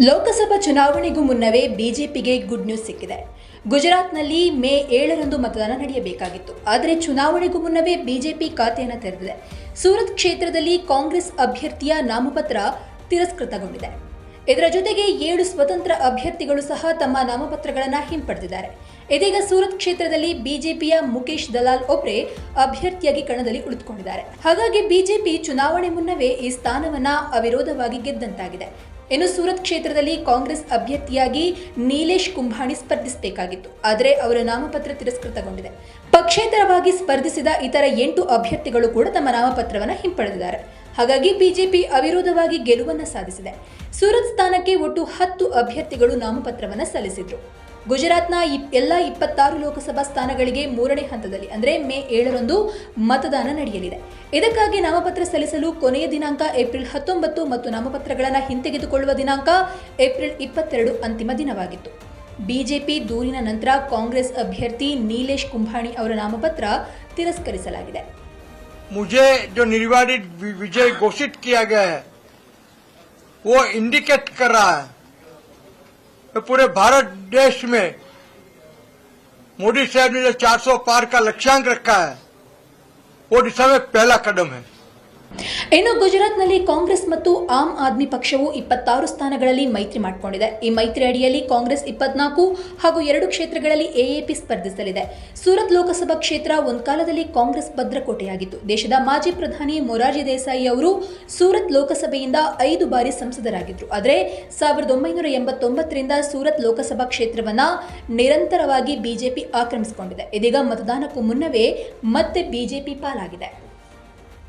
ಲೋಕಸಭಾ ಚುನಾವಣೆಗೂ ಮುನ್ನವೇ ಬಿಜೆಪಿಗೆ ಗುಡ್ ನ್ಯೂಸ್ ಸಿಕ್ಕಿದೆ. ಗುಜರಾತ್ನಲ್ಲಿ ಮೇ ಏಳರಂದು ಮತದಾನ ನಡೆಯಬೇಕಾಗಿತ್ತು. ಆದರೆ ಚುನಾವಣೆಗೂ ಮುನ್ನವೇ ಬಿಜೆಪಿ ಖಾತೆಯನ್ನು ತೆರೆದಿದೆ. ಸೂರತ್ ಕ್ಷೇತ್ರದಲ್ಲಿ ಕಾಂಗ್ರೆಸ್ ಅಭ್ಯರ್ಥಿಯ ನಾಮಪತ್ರ ತಿರಸ್ಕೃತಗೊಂಡಿದೆ. ಇದರ ಜೊತೆಗೆ ಏಳು ಸ್ವತಂತ್ರ ಅಭ್ಯರ್ಥಿಗಳು ಸಹ ತಮ್ಮ ನಾಮಪತ್ರಗಳನ್ನು ಹಿಂಪಡೆದಿದ್ದಾರೆ. ಇದೀಗ ಸೂರತ್ ಕ್ಷೇತ್ರದಲ್ಲಿ ಬಿಜೆಪಿಯ ಮುಖೇಶ್ ದಲಾಲ್ ಒಬ್ರೆ ಅಭ್ಯರ್ಥಿಯಾಗಿ ಕಣದಲ್ಲಿ ಉಳಿದುಕೊಂಡಿದ್ದಾರೆ ಹಾಗಾಗಿ ಬಿಜೆಪಿ ಚುನಾವಣೆ ಮುನ್ನವೇ ಈ ಸ್ಥಾನವನ್ನ ಅವಿರೋಧವಾಗಿ ಗೆದ್ದಂತಾಗಿದೆ. ಇನ್ನು ಸೂರತ್ ಕ್ಷೇತ್ರದಲ್ಲಿ ಕಾಂಗ್ರೆಸ್ ಅಭ್ಯರ್ಥಿಯಾಗಿ ನೀಲೇಶ್ ಕುಂಭಾಣಿ ಸ್ಪರ್ಧಿಸಬೇಕಾಗಿತ್ತು. ಆದರೆ ಅವರ ನಾಮಪತ್ರ ತಿರಸ್ಕೃತಗೊಂಡಿದೆ. ಪಕ್ಷೇತರವಾಗಿ ಸ್ಪರ್ಧಿಸಿದ ಇತರ ಎಂಟು ಅಭ್ಯರ್ಥಿಗಳು ಕೂಡ ತಮ್ಮ ನಾಮಪತ್ರವನ್ನು ಹಿಂಪಡೆದಿದ್ದಾರೆ. ಹಾಗಾಗಿ ಬಿಜೆಪಿ ಅವಿರೋಧವಾಗಿ ಗೆಲುವನ್ನು ಸಾಧಿಸಿದೆ. ಸೂರತ್ ಸ್ಥಾನಕ್ಕೆ ಒಟ್ಟು ಹತ್ತು ಅಭ್ಯರ್ಥಿಗಳು ನಾಮಪತ್ರವನ್ನು ಸಲ್ಲಿಸಿದ್ರು. ಗುಜರಾತ್ನ ಇಪ್- ಎಲ್ಲ ಇಪ್ಪತ್ತಾರು ಲೋಕಸಭಾ ಸ್ಥಾನಗಳಿಗೆ ಮೂರನೇ ಹಂತದಲ್ಲಿ ಅಂದರೆ ಮೇ ಏಳರಂದು ಮತದಾನ ನಡೆಯಲಿದೆ ಇದಕ್ಕಾಗಿ ನಾಮಪತ್ರ ಸಲ್ಲಿಸಲು ಕೊನೆಯ ದಿನಾಂಕ ಏಪ್ರಿಲ್ ಹತ್ತೊಂಬತ್ತು ಮತ್ತು ನಾಮಪತ್ರಗಳನ್ನು ಹಿಂತೆಗೆದುಕೊಳ್ಳುವ ದಿನಾಂಕ ಏಪ್ರಿಲ್ ಇಪ್ಪತ್ತೆರಡು ಅಂತಿಮ ದಿನವಾಗಿತ್ತು ಬಿಜೆಪಿ ದೂರಿನ ನಂತರ ಕಾಂಗ್ರೆಸ್ ಅಭ್ಯರ್ಥಿ ನೀಲೇಶ್ ಕುಂಭಾಣಿ ಅವರ ನಾಮಪತ್ರ ತಿರಸ್ಕರಿಸಲಾಗಿದೆ मुझे जो निर्वाचित वि- विजय घोषित किया गया है वो इंडिकेट कर रहा है कि पूरे भारत देश में मोदी साहब ने जो 400 पार का लक्ष्यांक रखा है, वो दिशा में पहला कदम है। ಇನ್ನು ಗುಜರಾತ್ನಲ್ಲಿ ಕಾಂಗ್ರೆಸ್ ಮತ್ತು ಆಮ್ ಆದ್ಮಿ ಪಕ್ಷವು ಇಪ್ಪತ್ತಾರು ಸ್ಥಾನಗಳಲ್ಲಿ ಮೈತ್ರಿ ಮಾಡಿಕೊಂಡಿದೆ. ಈ ಮೈತ್ರಿ ಅಡಿಯಲ್ಲಿ ಕಾಂಗ್ರೆಸ್ ಇಪ್ಪತ್ನಾಲ್ಕು ಹಾಗೂ ಎರಡು ಕ್ಷೇತ್ರಗಳಲ್ಲಿ ಎಎಪಿ ಸ್ಪರ್ಧಿಸಲಿದೆ. ಸೂರತ್ ಲೋಕಸಭಾ ಕ್ಷೇತ್ರ ಒಂದು ಕಾಲದಲ್ಲಿ ಕಾಂಗ್ರೆಸ್ ಭದ್ರಕೋಟೆಯಾಗಿತ್ತು. ದೇಶದ ಮಾಜಿ ಪ್ರಧಾನಿ ಮೊರಾರ್ಜಿ ದೇಸಾಯಿ ಅವರು ಸೂರತ್ ಲೋಕಸಭೆಯಿಂದ ಐದು ಬಾರಿ ಸಂಸದರಾಗಿದ್ದರು ಆದರೆ ಸಾವಿರದ ಒಂಬೈನೂರ ಎಂಬತ್ತೊಂಬತ್ತರಿಂದ ಸೂರತ್ ಲೋಕಸಭಾ ಕ್ಷೇತ್ರವನ್ನ ನಿರಂತರವಾಗಿ ಬಿಜೆಪಿ ಆಕ್ರಮಿಸಿಕೊಂಡಿದೆ. ಇದೀಗ ಮತದಾನಕ್ಕೂ ಮುನ್ನವೇ ಮತ್ತೆ ಬಿಜೆಪಿ ಪಾಲಾಗಿದೆ.